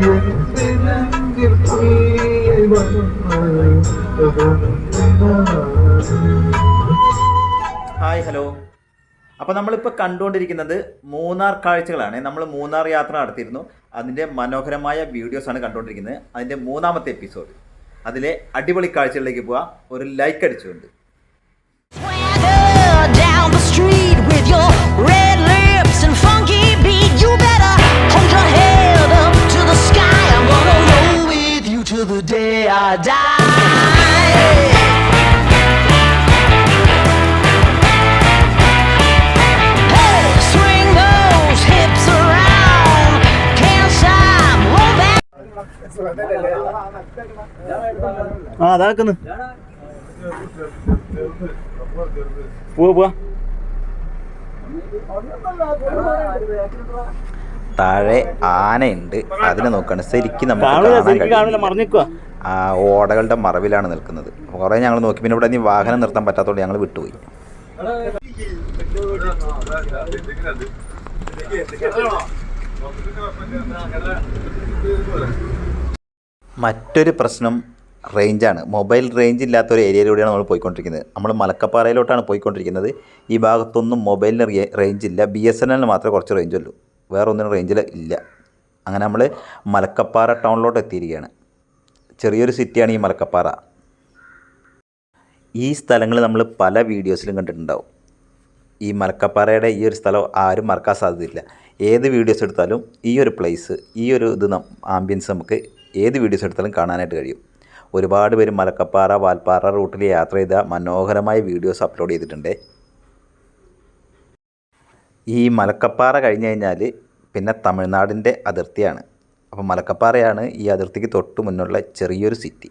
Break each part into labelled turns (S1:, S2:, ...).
S1: Hi hello. അപ്പോൾ നമ്മളിപ്പോൾ കണ്ടുകൊണ്ടിരിക്കുന്നത് മൂന്നാർ കാഴ്ചകളാണ്. നമ്മൾ മൂന്നാർ യാത്ര നടത്തിയിരുന്നു. അതിന്റെ മനോഹരമായ വീഡിയോസ് ആണ് കണ്ടുകൊണ്ടിരിക്കുന്നത്. അതിന്റെ മൂന്നാമത്തെ എപ്പിസോഡ് അതിലെ അടിപൊളി കാഴ്ചകളിലേക്ക് പോവാം. ഒരു ലൈക്ക് അടിച്ചുകൊണ്ട്.
S2: till the day I die. Hey, swing those hips around. Can't stop, roll back.
S1: ആ അതാക്കുന്നു പോവാ പോവാ താഴെ ആനയുണ്ട്. അതിനെ നോക്കാണ്. ശരിക്കും നമുക്ക് കാണാൻ. ആ ഓടകളുടെ മറവിലാണ് നിൽക്കുന്നത്. കുറേ ഞങ്ങൾ നോക്കി. പിന്നെ ഇവിടെ ഇനി വാഹനം നിർത്താൻ പറ്റാത്തതുകൊണ്ട് ഞങ്ങൾ വിട്ടുപോയി. മറ്റൊരു പ്രശ്നം റേഞ്ചാണ്. മൊബൈൽ റേഞ്ച് ഇല്ലാത്ത ഒരു ഏരിയയിലൂടെയാണ് നമ്മൾ പോയിക്കൊണ്ടിരിക്കുന്നത്. നമ്മൾ മലക്കപ്പാറയിലോട്ടാണ് പോയിക്കൊണ്ടിരിക്കുന്നത്. ഈ ഭാഗത്തൊന്നും മൊബൈലിന് റേഞ്ച് ഇല്ല. ബി എസ് എൻ എല്ലിന് മാത്രമേ കുറച്ച് റേഞ്ച് ഉള്ളൂ വേറെ ഒന്നിനും റേഞ്ചിൽ ഇല്ല. അങ്ങനെ നമ്മൾ മലക്കപ്പാറ ടൗണിലോട്ട് എത്തിയിരിക്കുകയാണ് ചെറിയൊരു സിറ്റിയാണ് ഈ മലക്കപ്പാറ. ഈ സ്ഥലങ്ങൾ നമ്മൾ പല വീഡിയോസിലും കണ്ടിട്ടുണ്ടാവും. ഈ മലക്കപ്പാറയുടെ ഈ ഒരു സ്ഥലം ആരും മറക്കാൻ സാധ്യതയില്ല. ഏത് വീഡിയോസ് എടുത്താലും ഈ ഒരു പ്ലേസ് ഈ ഒരു ഇത് ആംബിയൻസ് നമുക്ക് ഏത് വീഡിയോസ് എടുത്താലും കാണാനായിട്ട് കഴിയും. ഒരുപാട് പേര് മലക്കപ്പാറ വാൽപ്പാറ റൂട്ടിൽ യാത്ര ചെയ്ത മനോഹരമായ വീഡിയോസ് അപ്ലോഡ് ചെയ്തിട്ടുണ്ട്. ഈ മലക്കപ്പാറ കഴിഞ്ഞ് കഴിഞ്ഞാൽ പിന്നെ തമിഴ്നാടിന്റെ അതിർത്തിയാണ്. അപ്പോൾ മലക്കപ്പാറയാണ് ഈ അതിർത്തിക്ക് തൊട്ട് മുന്നുള്ള ചെറിയൊരു സിറ്റി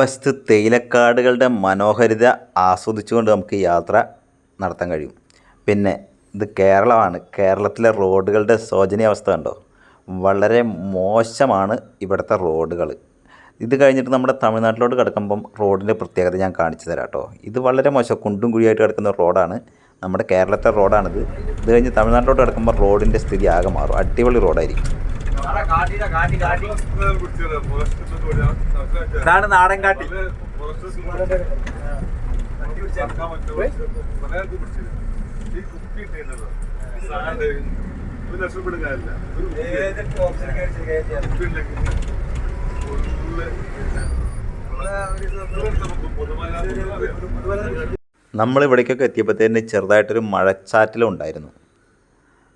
S1: ഒരു വശത്ത് തേയിലക്കാടുകളുടെ മനോഹാരിത ആസ്വദിച്ചുകൊണ്ട് നമുക്ക് യാത്ര നടത്താൻ കഴിയും. പിന്നെ ഇത് കേരളമാണ്. കേരളത്തിലെ റോഡുകളുടെ ശോചനീയാവസ്ഥ കണ്ടോ? വളരെ മോശമാണ് ഇവിടുത്തെ റോഡുകൾ ഇത് കഴിഞ്ഞിട്ട് നമ്മുടെ തമിഴ്നാട്ടിലോട്ട് കിടക്കുമ്പം റോഡിന്റെ പ്രത്യേകത ഞാൻ കാണിച്ചു തരാം കേട്ടോ. ഇത് വളരെ മോശം. കുണ്ടും കുഴിയായിട്ട് കിടക്കുന്ന റോഡാണ്. നമ്മുടെ കേരളത്തെ റോഡാണിത്. ഇത് കഴിഞ്ഞ് തമിഴ്നാട്ടിലോട്ട് കിടക്കുമ്പോൾ റോഡിന്റെ സ്ഥിതി ആകെ മാറും. അടിപൊളി റോഡായിരിക്കും.
S3: ഇതാണ് നാടൻ കാട്ടി.
S1: നമ്മൾ ഇവിടേക്കൊക്കെ എത്തിയപ്പോഴത്തേന് ചെറുതായിട്ടൊരു മഴച്ചാറ്റലും ഉണ്ടായിരുന്നു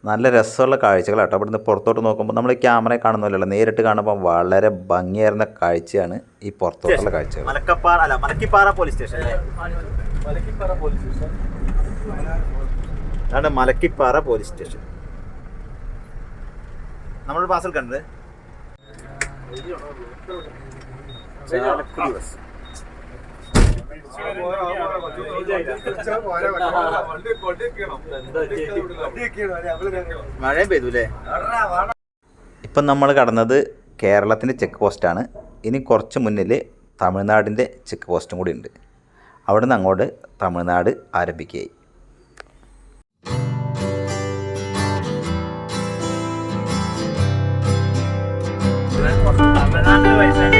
S1: നല്ല രസമുള്ള കാഴ്ചകളാട്ടോ. അവിടുന്ന് പുറത്തോട്ട് നോക്കുമ്പോൾ നമ്മൾ ക്യാമറയെ കാണുന്നില്ലല്ലോ നേരിട്ട് കാണുമ്പോൾ വളരെ ഭംഗിയായിരുന്ന കാഴ്ചയാണ് ഈ പുറത്തോട്ടുള്ള കാഴ്ചകൾ.
S3: മലക്കപ്പാറ അല്ല മലക്കിപ്പാറ പോലീസ് സ്റ്റേഷൻ അല്ലേ? മലക്കിപ്പാറ പോലീസ് സ്റ്റേഷൻ
S1: അതാണ് മലക്കിപ്പാറ പോലീസ് സ്റ്റേഷൻ നമ്മൾ പാസൽ കണ്ടത് ചാലക്കുടി ബസ് മഴയും പെയ്തുല്ലേ? ഇപ്പം നമ്മൾ കടന്നത് കേരളത്തിന്റെ ചെക്ക് പോസ്റ്റാണ്. ഇനി കുറച്ച് മുന്നിൽ തമിഴ്നാടിന്റെ ചെക്ക് പോസ്റ്റും കൂടി ഉണ്ട്. അവിടെ നിന്ന് അങ്ങോട്ട് തമിഴ്നാട് ആരംഭിക്കുകയായി.
S3: തമിഴ്നാട്ടിൽ പൈസ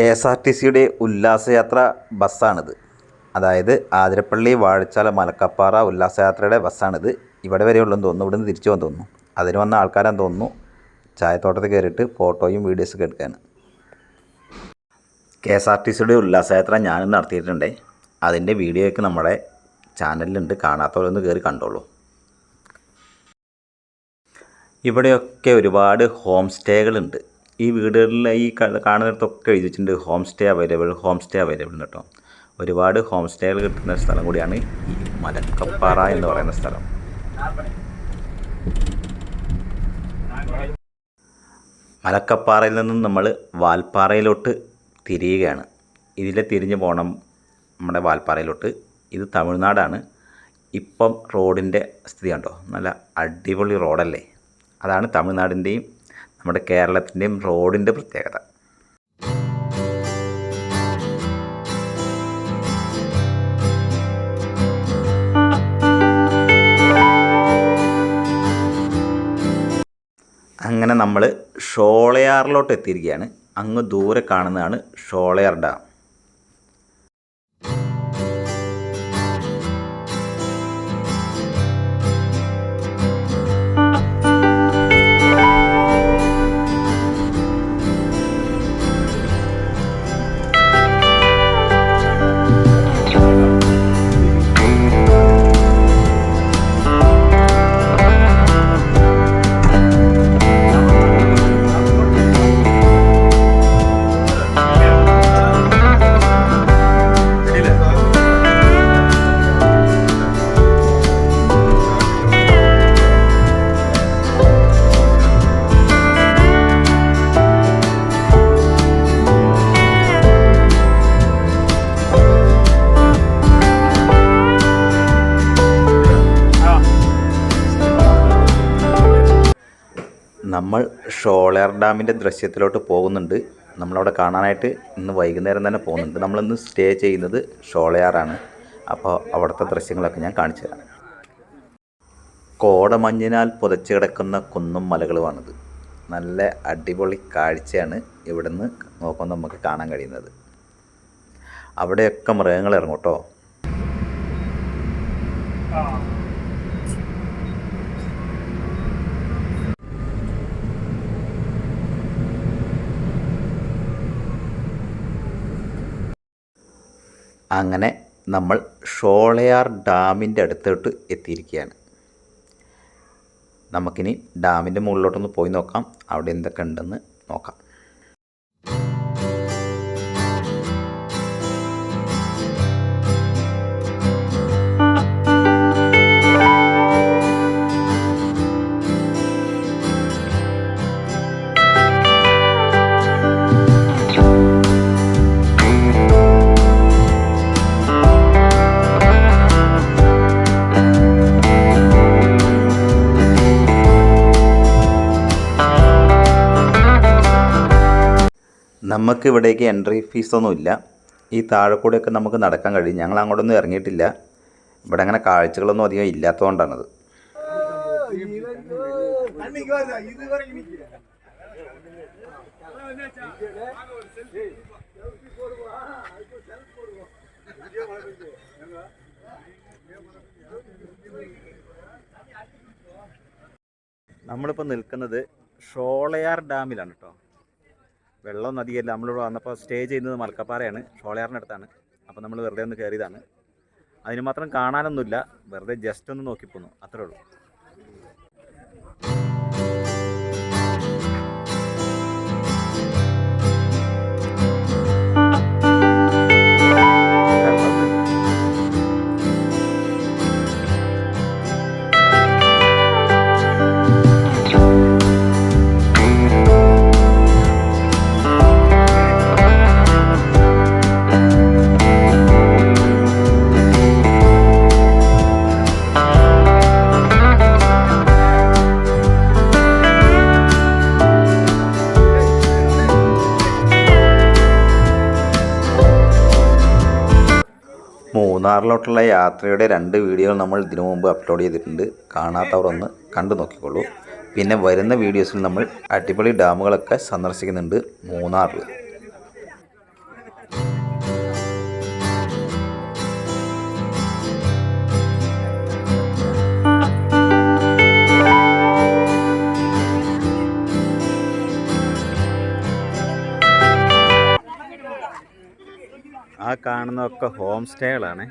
S1: കെ എസ് ആർ ടി സിയുടെ ഉല്ലാസയാത്ര ബസ്സാണിത്. അതായത് ആതിരപ്പള്ളി വാഴച്ചാല മലക്കപ്പാറ ഉല്ലാസയാത്രയുടെ ബസ്സാണിത്. ഇവിടെ വരെ ഉള്ളെന്ന് തോന്നുന്നു. ഇവിടുന്ന് തിരിച്ചു പോകാൻ തോന്നുന്നു. അതിന് വന്ന ആൾക്കാരാന്ന് തോന്നുന്നു. ചായത്തോട്ടത്തിൽ കയറിയിട്ട് ഫോട്ടോയും വീഡിയോസൊക്കെ എടുക്കാൻ കെ എസ് ആർ ടി സിയുടെ ഉല്ലാസയാത്ര ഞാനും നടത്തിയിട്ടുണ്ട്. അതിന്റെ വീഡിയോയൊക്കെ നമ്മുടെ ചാനലിലുണ്ട്. കാണാത്തവരൊന്ന് കയറി കണ്ടോളൂ. ഇവിടെയൊക്കെ ഒരുപാട് ഹോം സ്റ്റേകളുണ്ട്. ഈ വീടുകളിൽ ഈ കാണുന്നിടത്തൊക്കെ എഴുതി വെച്ചിട്ടുണ്ട് home stay available home stay available കേട്ടോ. ഒരുപാട് ഹോം സ്റ്റേകൾ കിട്ടുന്ന സ്ഥലം കൂടിയാണ് ഈ മലക്കപ്പാറ എന്ന് പറയുന്ന സ്ഥലം. മലക്കപ്പാറയിൽ നിന്നും നമ്മൾ വാൽപ്പാറയിലോട്ട് തിരിയുകയാണ്. ഇതിലെ തിരിഞ്ഞു പോകണം നമ്മുടെ വാൽപ്പാറയിലോട്ട്. ഇത് തമിഴ്നാടാണ്. ഇപ്പം റോഡിന്റെ സ്ഥിതി കണ്ടോ നല്ല അടിപൊളി റോഡല്ലേ. അതാണ് തമിഴ്നാടിന്റെയും നമ്മുടെ കേരളത്തിന്റെയും റോഡിന്റെ പ്രത്യേകത. അങ്ങനെ നമ്മൾ ഷോളയാറിലോട്ട് എത്തിയിരിക്കുകയാണ് അങ്ങ് ദൂരെ കാണുന്നതാണ് ഷോളയാർ ഡാം. നമ്മൾ ഷോളയാർ ഡാമിന്റെ ദൃശ്യത്തിലോട്ട് പോകുന്നുണ്ട്. നമ്മളവിടെ കാണാനായിട്ട് ഇന്ന് വൈകുന്നേരം തന്നെ പോകുന്നുണ്ട്. നമ്മളിന്ന് സ്റ്റേ ചെയ്യുന്നത് ഷോളയാറാണ്. അപ്പോൾ അവിടുത്തെ ദൃശ്യങ്ങളൊക്കെ ഞാൻ കാണിച്ചു തരാം. കോടമഞ്ഞിനാൽ പുതച്ചു കിടക്കുന്ന കുന്നും മലകളുമാണിത്. നല്ല അടിപൊളി കാഴ്ചയാണ് ഇവിടുന്ന് നോക്കുമ്പോൾ നമുക്ക് കാണാൻ കഴിയുന്നത്. അവിടെയൊക്കെ മൃഗങ്ങൾ ഇറങ്ങും കേട്ടോ. അങ്ങനെ നമ്മൾ ഷോളയാർ ഡാമിന്റെ അടുത്തോട്ട് എത്തിയിരിക്കുകയാണ്. നമുക്കിനി ഡാമിന്റെ മുകളിലോട്ടൊന്ന് പോയി നോക്കാം. അവിടെ എന്തൊക്കെ ഉണ്ടെന്ന് നോക്കാം. നമുക്ക് ഇവിടേക്ക് എൻട്രി ഫീസൊന്നുമില്ല ഈ താഴെ കൂടെയൊക്കെ നമുക്ക് നടക്കാൻ കഴിയും. ഞങ്ങൾ അങ്ങോട്ടൊന്നും ഇറങ്ങിയിട്ടില്ല. ഇവിടെ അങ്ങനെ കാഴ്ചകളൊന്നും അധികം ഇല്ലാത്തതുകൊണ്ടാണത്. നമ്മളിപ്പോൾ നിൽക്കുന്നത് ഷോളയാർ ഡാമിലാണ് കേട്ടോ വെള്ളം നദിയല്ല. നമ്മളിവിടെ വന്നപ്പോൾ സ്റ്റേ ചെയ്യുന്നത് മലക്കപ്പാറയാണ്. അടുത്താണ്. അപ്പോൾ നമ്മൾ വെറുതെ ഒന്ന് കയറിയതാണ് അതിന് മാത്രം കാണാനൊന്നുമില്ല. വെറുതെ ജസ്റ്റ് ഒന്ന് നോക്കിപ്പോന്നു. അത്രേ ഉള്ളൂ. കാറിലോട്ടുള്ള യാത്രയുടെ രണ്ട് വീഡിയോകൾ നമ്മൾ ഇതിനു മുമ്പ് അപ്ലോഡ് ചെയ്തിട്ടുണ്ട്. കാണാത്തവർ ഒന്ന് കണ്ടു നോക്കിക്കോളൂ. പിന്നെ വരുന്ന വീഡിയോസിൽ നമ്മൾ അടിപൊളി ഡാമുകളൊക്കെ സന്ദർശിക്കുന്നുണ്ട് മൂന്നാറിൽ ആ
S3: കാണുന്നതൊക്കെ ഹോം സ്റ്റേകളാണ്.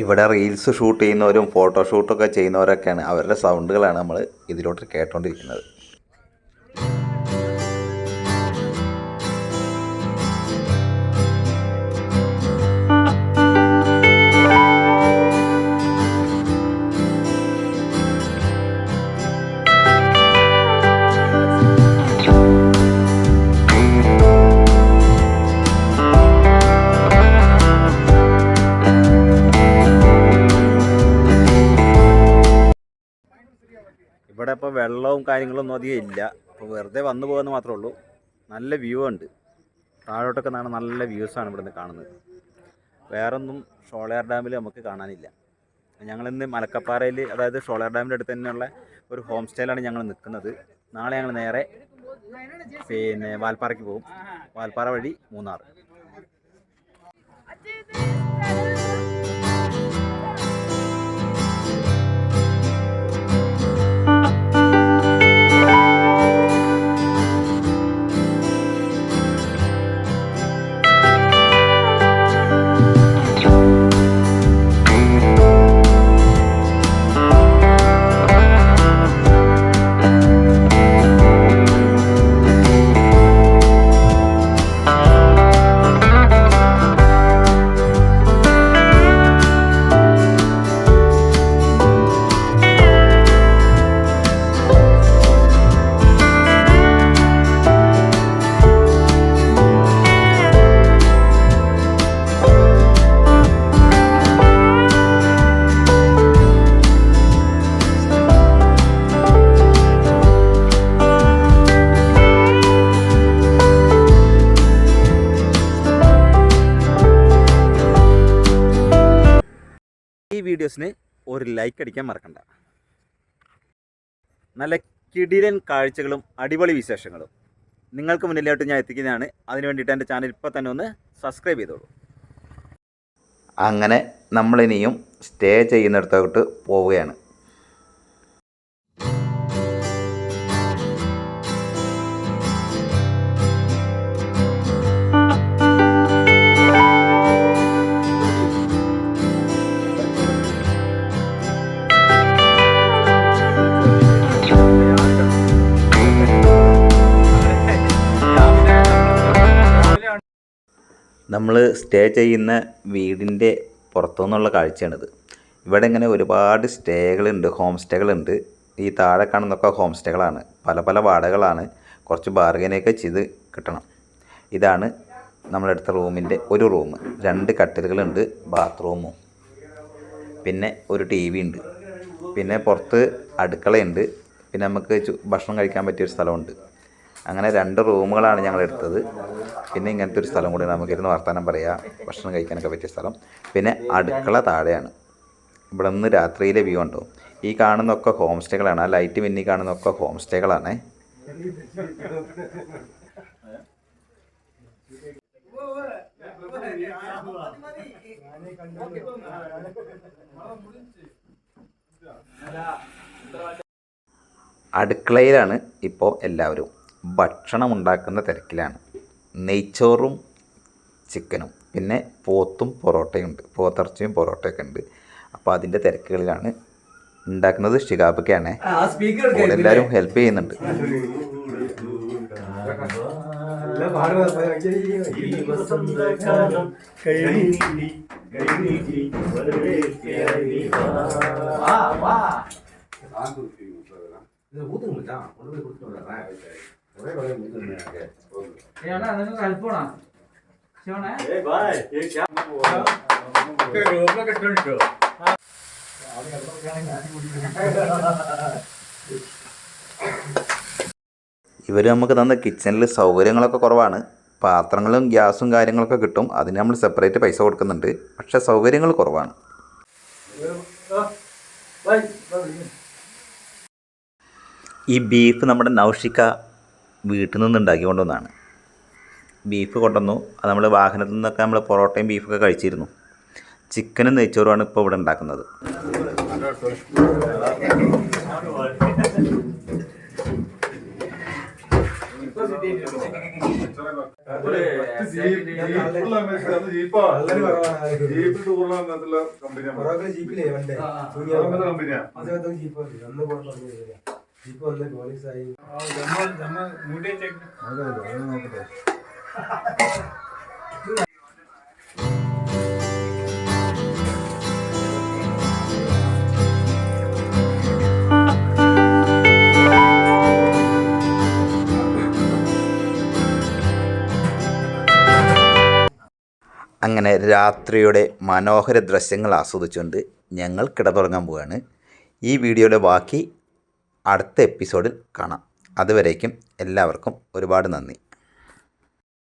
S1: ഇവിടെ റീൽസ് ഷൂട്ട് ചെയ്യുന്നവരും ഫോട്ടോ ഫോട്ടോഷൂട്ടൊക്കെ ചെയ്യുന്നവരൊക്കെയാണ്. അവരുടെ സൗണ്ടുകളാണ് നമ്മൾ ഇതിലോട്ട് കേട്ടോണ്ടിരിക്കുന്നത്.
S3: ഇവിടെ ഇപ്പോൾ വെള്ളവും കാര്യങ്ങളൊന്നും അധികം ഇല്ല. ഇപ്പോൾ വെറുതെ വന്നു പോകുന്ന മാത്രമേ ഉള്ളൂ. നല്ല വ്യൂ ഉണ്ട്. താഴോട്ടൊക്കെ നിന്നാണ് നല്ല വ്യൂസാണ് നിന്ന് കാണുന്നത്. വേറൊന്നും ഷോളയാർ ഡാമിൽ നമുക്ക് കാണാനില്ല. ഞങ്ങളിന്ന് മലക്കപ്പാറയിൽ അതായത് ഷോളയാർ ഡാമിന്റെ അടുത്ത് തന്നെയുള്ള ഒരു ഹോം സ്റ്റേയിലാണ് ഞങ്ങൾ നിൽക്കുന്നത്. നാളെ ഞങ്ങൾ നേരെ പിന്നെ വാൽപ്പാറയ്ക്ക് പോകും. വാൽപ്പാറ വഴി മൂന്നാർ. ലൈക്ക് അടിക്കാൻ മറക്കണ്ട. നല്ല കിടിലൻ കാഴ്ചകളും അടിപൊളി വിശേഷങ്ങളും നിങ്ങൾക്ക് മുന്നിലോട്ട് ഞാൻ എത്തിക്കുന്നതാണ്. അതിന് വേണ്ടിയിട്ട് എന്റെ ചാനൽ ഇപ്പോൾ തന്നെ ഒന്ന് സബ്സ്ക്രൈബ് ചെയ്തോളൂ.
S1: അങ്ങനെ നമ്മളിനിയും സ്റ്റേ ചെയ്യുന്നിടത്തോട്ട് പോവുകയാണ്. നമ്മൾ സ്റ്റേ ചെയ്യുന്ന വീടിന്റെ പുറത്തുനിന്നുള്ള കാഴ്ചയാണിത്. ഇവിടെ ഇങ്ങനെ ഒരുപാട് സ്റ്റേകളുണ്ട് ഹോം സ്റ്റേകളുണ്ട്. ഈ താഴെ കാണുന്നൊക്കെ ഹോം സ്റ്റേകളാണ്. പല പല വാടകളാണ് കുറച്ച് ബാർഗനൊക്കെ ചെയ്ത് കിട്ടണം. ഇതാണ് നമ്മളെടുത്ത റൂമിന്റെ ഒരു റൂം. രണ്ട് കട്ടിലുകളുണ്ട് ബാത്റൂമും. പിന്നെ ഒരു ടി വി ഉണ്ട്. പിന്നെ പുറത്ത് അടുക്കളയുണ്ട്. പിന്നെ നമുക്ക് ഭക്ഷണം കഴിക്കാൻ പറ്റിയൊരു സ്ഥലമുണ്ട്. അങ്ങനെ രണ്ട് റൂമുകളാണ് ഞങ്ങൾ എടുത്തത് പിന്നെ ഇങ്ങനത്തെ ഒരു സ്ഥലം കൂടി നമുക്ക് ഇരുന്ന് വർത്തമാനം പറയാം ഭക്ഷണം കഴിക്കാനൊക്കെ പറ്റിയ സ്ഥലം. പിന്നെ അടുക്കള താഴെയാണ്. ഇവിടെ നിന്ന് രാത്രിയിലെ വ്യൂ ഉണ്ടോ ഈ കാണുന്നൊക്കെ ഹോം സ്റ്റേകളാണ് ആ ലൈറ്റ് മിന്നി കാണുന്നൊക്കെ ഹോം സ്റ്റേകളാണ് അടുക്കളയിലാണ് ഇപ്പോൾ എല്ലാവരും. ഭക്ഷണം ഉണ്ടാക്കുന്ന തിരക്കിലാണ്. നെയ്ച്ചോറും ചിക്കനും പിന്നെ പോത്തും പൊറോട്ടയുണ്ട്. പോത്തിറച്ചിയും പൊറോട്ടയൊക്കെ ഉണ്ട്. അപ്പോൾ അതിന്റെ തിരക്കുകളിലാണ് ഉണ്ടാക്കുന്നത് ഷിഗാബൊക്കെയാണ്. കൂടെ എല്ലാവരും ഹെൽപ്പ് ചെയ്യുന്നുണ്ട്. ഇവർ നമുക്ക് തന്ന കിച്ചണിൽ സൗകര്യങ്ങളൊക്കെ കുറവാണ്. പാത്രങ്ങളും ഗ്യാസും കാര്യങ്ങളൊക്കെ കിട്ടും. അതിന് നമ്മൾ സെപ്പറേറ്റ് പൈസ കൊടുക്കുന്നുണ്ട്. പക്ഷെ സൗകര്യങ്ങൾ കുറവാണ്. ഈ ബീഫ് നമ്മുടെ നൗഷിക്ക വീട്ടിൽ നിന്ന് ഉണ്ടാക്കി കൊണ്ടുവന്നതാണ് ബീഫ് കൊണ്ടുവന്നു. അത് നമ്മൾ വാഹനത്തിൽ നിന്നൊക്കെ നമ്മൾ പൊറോട്ടയും ബീഫൊക്കെ കഴിച്ചിരുന്നു. ചിക്കനും നെയ്ച്ചോറുമാണ് ഇപ്പോൾ ഇവിടെ ഉണ്ടാക്കുന്നത്.
S4: കമ്പനിയാ
S5: പോലീസായി അതെ അതെ അത് നോക്കട്ടെ.
S1: അങ്ങനെ രാത്രിയുടെ മനോഹര ദൃശ്യങ്ങൾ ആസ്വദിച്ചുകൊണ്ട് ഞങ്ങൾ കിടന്നുറങ്ങാൻ പോവുകയാണ് ഈ വീഡിയോയുടെ ബാക്കി അടുത്ത എപ്പിസോഡിൽ കാണാം. അതുവരേക്കും എല്ലാവർക്കും ഒരുപാട് നന്ദി.